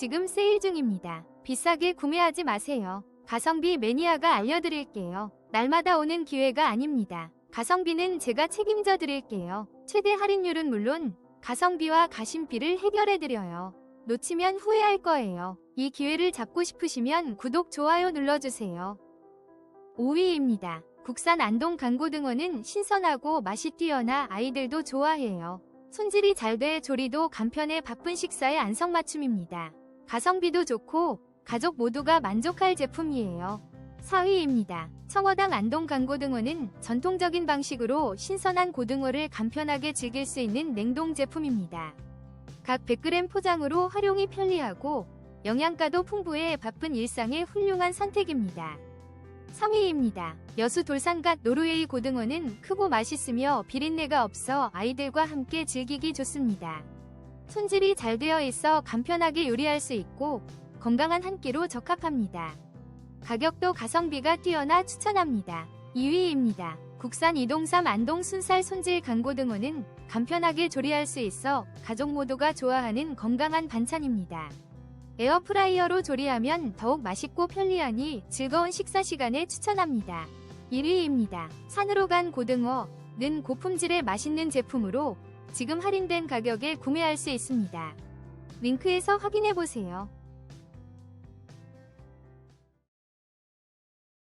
지금 세일 중입니다. 비싸게 구매하지 마세요. 가성비 매니아가 알려드릴게요. 날마다 오는 기회가 아닙니다. 가성비는 제가 책임져 드릴게요. 최대 할인율은 물론 가성비와 가심비를 해결해 드려요. 놓치면 후회할 거예요. 이 기회를 잡고 싶으시면 구독, 좋아요 눌러주세요. 5위입니다. 국산 안동 강고등어는 신선하고 맛이 뛰어나 아이들도 좋아해요. 손질이 잘 돼 조리도 간편해 바쁜 식사의 안성맞춤입니다. 가성비도 좋고 가족 모두가 만족할 제품이에요. 4위입니다. 청어당 안동 강고등어는 전통적인 방식으로 신선한 고등어를 간편하게 즐길 수 있는 냉동 제품입니다. 각 100g 포장으로 활용이 편리하고 영양가도 풍부해 바쁜 일상의 훌륭한 선택입니다. 3위입니다. 여수 돌산갓 노르웨이 고등어는 크고 맛있으며 비린내가 없어 아이들과 함께 즐기기 좋습니다. 손질이 잘 되어 있어 간편하게 요리할 수 있고 건강한 한 끼로 적합합니다. 가격도 가성비가 뛰어나 추천합니다. 2위입니다. 국산 이동삼 안동 순살 손질 강고 등어는 간편하게 조리할 수 있어 가족 모두가 좋아하는 건강한 반찬입니다. 에어프라이어로 조리하면 더욱 맛있고 편리하니 즐거운 식사 시간에 추천합니다. 1위입니다. 산으로 간 고등어 는 고품질의 맛있는 제품으로 지금 할인된 가격에 구매할 수 있습니다. 링크에서 확인해보세요.